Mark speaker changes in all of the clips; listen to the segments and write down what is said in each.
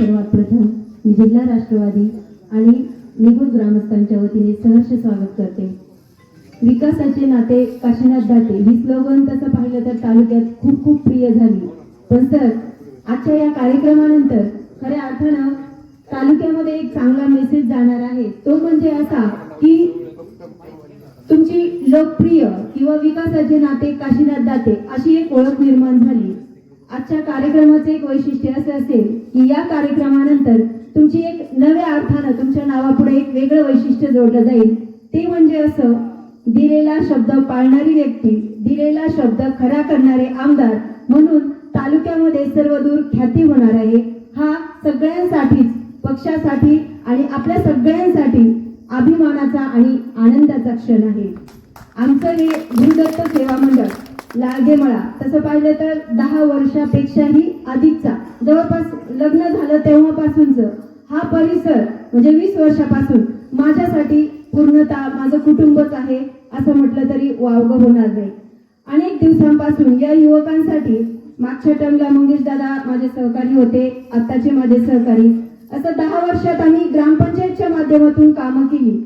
Speaker 1: सर्वात प्रथम मी जिल्हा राष्ट्रवादी आणि निगुण ग्रामस्थांच्या वतीने सहर्ष स्वागत करते. विकासाचे नाते काशीनाथ दाते ही स्लोगन तसं पाहिलं तर तालुक्यात खूप खूप प्रिय झाली. पण सर आजच्या या कार्यक्रमानंतर खऱ्या अर्थानं तालुक्यामध्ये एक चांगला मेसेज जाणार आहे. तो म्हणजे असा की तुमची लोकप्रिय किंवा विकासाचे नाते काशीनाथ दाते अशी एक ओळख निर्माण झाली. आजच्या कार्यक्रमाचे एक वैशिष्ट्य असे असेल की या कार्यक्रमानंतर तुमची एक नव्या अर्थानं तुमच्या नावापुढे एक वेगळं वैशिष्ट्य जोडलं जाईल. ते म्हणजे असं दिलेला शब्द पाळणारी व्यक्ती दिलेला शब्द खरा करणारे आमदार म्हणून तालुक्यामध्ये सर्वदूर ख्याती होणार आहे. हा सगळ्यांसाठीच पक्षासाठी आणि आपल्या सगळ्यांसाठी अभिमानाचा आणि आनंदाचा क्षण आहे. आमचं हे गुरुदत्त सेवा मंडळ लागेमळा तसं पाहिलं तर दहा वर्षापेक्षाही अधिकचा. जवळपास लग्न झालं तेव्हापासूनच. हा परिसर म्हणजे वीस वर्षापासून माझ्यासाठी पूर्णतः माझं कुटुंबच आहे असं म्हटलं तरी वावगं होणार नाही. अनेक दिवसांपासून या युवकांसाठी मागच्या टर्मला मंगेश दादा माझे सहकारी होते आत्ताचे माझे सहकारी. असं दहा वर्षात आम्ही ग्रामपंचायतच्या माध्यमातून कामं केली.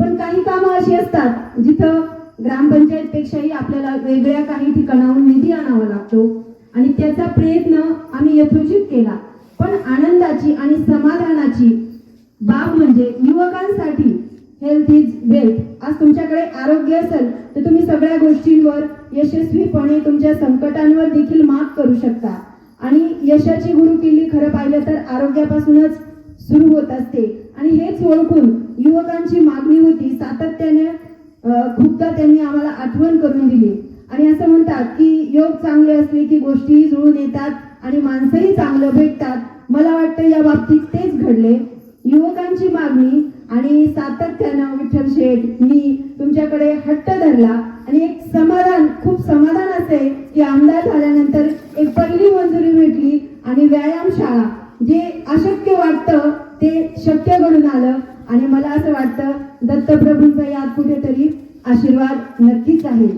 Speaker 1: पण काही कामं अशी असतात जिथं ग्रामपंचायत पेक्षाही आपल्याला वेगळ्या काही ठिकाणाहून निधी आणावा लागतो. आणि त्याचा प्रयत्न आम्ही यथोचित केला. पण आनंदाची आणि समाधानाची बाब म्हणजे युवकांसाठी हेल्थ इज वेल्थ आज तुमच्याकडे आरोग्य असेल तर तुम्ही सगळ्या गोष्टींवर यशस्वीपणे तुमच्या संकटांवर देखील मात करू शकता. आणि यशाची गुरुकिल्ली खरं पाहिलं तर आरोग्यापासूनच सुरू होत असते. आणि हेच ओळखून युवकांची मागणी होती सातत्याने खूपदा त्यांनी आम्हाला आठवण करून दिली. आणि असं म्हणतात की योग चांगले असले की गोष्टीही जुळून येतात आणि माणसंही चांगलं भेटतात. मला वाटतं या बाबतीत तेच घडले. युवकांची मागणी आणि सातत्यानं विठ्ठल शेठ मी तुमच्याकडे हट्ट धरला आणि एक समाधान खूप समाधान असे की आमदार झाल्यानंतर एक पहिली मंजुरी भेटली आणि व्यायामशाळा जे अशक्य वाटतं ते शक्य घडून आलं. आणि मला असं वाटतं दत्तप्रभूंचा यात कुठेतरी आशीर्वाद नक्कीच आहे.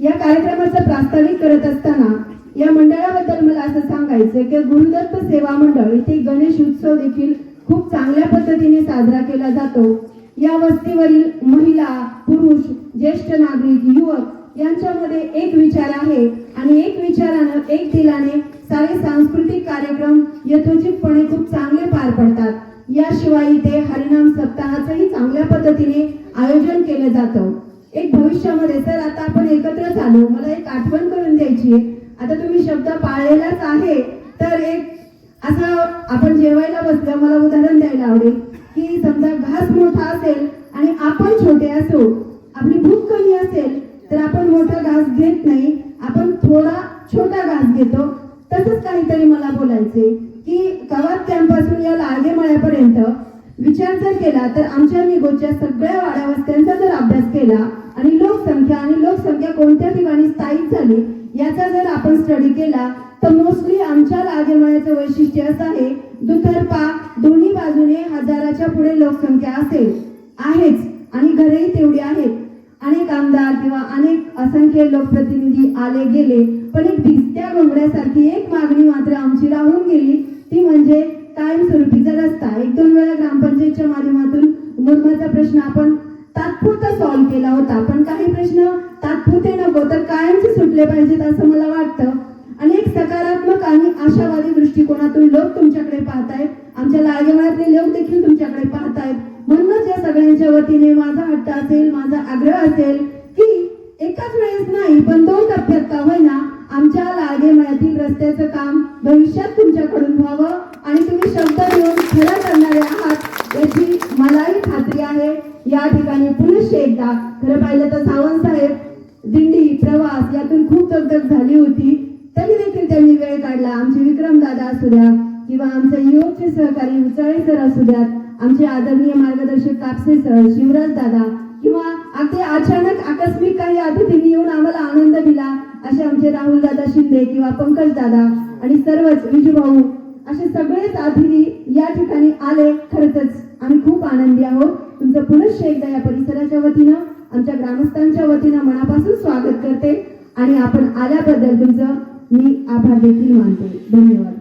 Speaker 1: या कार्यक्रमाचं प्रास्ताविक करत असताना या मंडळाबद्दल मला असं सांगायचं की गुरुदत्त सेवा मंडळ इथे गणेश उत्सव देखील खूप चांगल्या पद्धतीने साजरा केला जातो. या वस्तीवरील महिला पुरुष ज्येष्ठ नागरिक युवक यांच्यामध्ये एक विचार आहे आणि एक विचारानं एक दिलाने सारे सांस्कृतिक कार्यक्रम यथोचितपणे खूप चांगले पार पडतात. याशिवाय इथे हरिनाम सप्ताहाचंही चांगल्या पद्धतीने आयोजन केलं जातं. एक भविष्यामध्ये सर आता आपण एकत्र आलो मला एक आठवण करून द्यायची आता तुम्ही शब्द पाळलेलाच आहे तर एक असं आपण जेवायला बसलं मला उदाहरण द्यायला आवडेल. की समजा घास मोठा असेल आणि आपण छोटे असो आपली भूक कमी असेल तर आपण मोठा घास घेत नाही. आपण थोडा छोटा घास घेतो. तसंच काहीतरी मला बोलायचे की या लाळगेमळ्यापर्यंत विचार जर केला तर आमच्या निगोच्या सगळ्या वाड्यावस्त्यांचा जर अभ्यास केला आणि लोकसंख्या आणि लोकसंख्या कोणत्या ठिकाणी स्थायिक झाली याचा जर आपण स्टडी केला तर मोस्टली आमच्या लागेमळ्याचं वैशिष्ट्य असं आहे दुतर्फा दोन्ही बाजूने हजाराच्या पुढे लोकसंख्या असेल. आहेच आणि घरेही तेवढी आहेत अनेक आमदार किंवा अनेक असंख्य लोकप्रतिनिधी आले गेले पण एक भिजत्या घोंगड्यासारखी एक मागणी मात्र आमची राहून गेली ती म्हणजे कायमस्वरूपीचा रस्ता एक दोन वेळा ग्रामपंचायतच्या माध्यमातून मुरमाचा प्रश्न आपण तात्पुरता सॉल्व्ह केला होता. पण काही प्रश्न तात्पुरते नको तर कायमचे सुटले पाहिजेत असं मला वाटतं. आणि एक सकारात्मक आणि आशावादी दृष्टिकोनातून लोक तुमच्याकडे पाहतायत. आमच्या लाळगेवाड्यातले लोक देखील तुमच्याकडे पाहतायत. म्हणूनच या सगळ्यांच्या वतीने माझा हट्ट असेल माझा आग्रह असेल की एकाच वेळेस नाही पण दोन टप्प्यात का होईना आमच्या लाळगेमळ्यातील रस्त्याचं काम भविष्यात तुमच्याकडून व्हावं. आणि तुम्ही शब्द घेऊन खरं करणारे आहात याची मलाही खात्री आहे. या ठिकाणी पुनश्च एकदा खरं पाहिलं तर सावंत साहेब दिंडी प्रवास यातून खूप दगदग झाली होती. तरी देखील त्यांनी वेळ काढला. आमचे विक्रम दादा असू द्या किंवा आमचे युवकचे सहकारी उचाळे सर असू द्यात आमचे आदरणीय मार्गदर्शक कापसे सर शिवराज दादा किंवा अगदी अचानक आकस्मिक काही अतिथींनी येऊन आम्हाला आनंद दिला असे आमचे राहुल दादा शिंदे किंवा पंकज दादा आणि सर्वच विजूभाऊ असे सगळेच अतिथी या ठिकाणी आले खरंच आम्ही खूप आनंदी आहोत. तुमचं पुनश्च एकदा या परिसराच्या वतीनं आमच्या ग्रामस्थांच्या वतीनं मनापासून स्वागत करते आणि आपण आल्याबद्दल तुमचं मी आभार देखील मानते. धन्यवाद.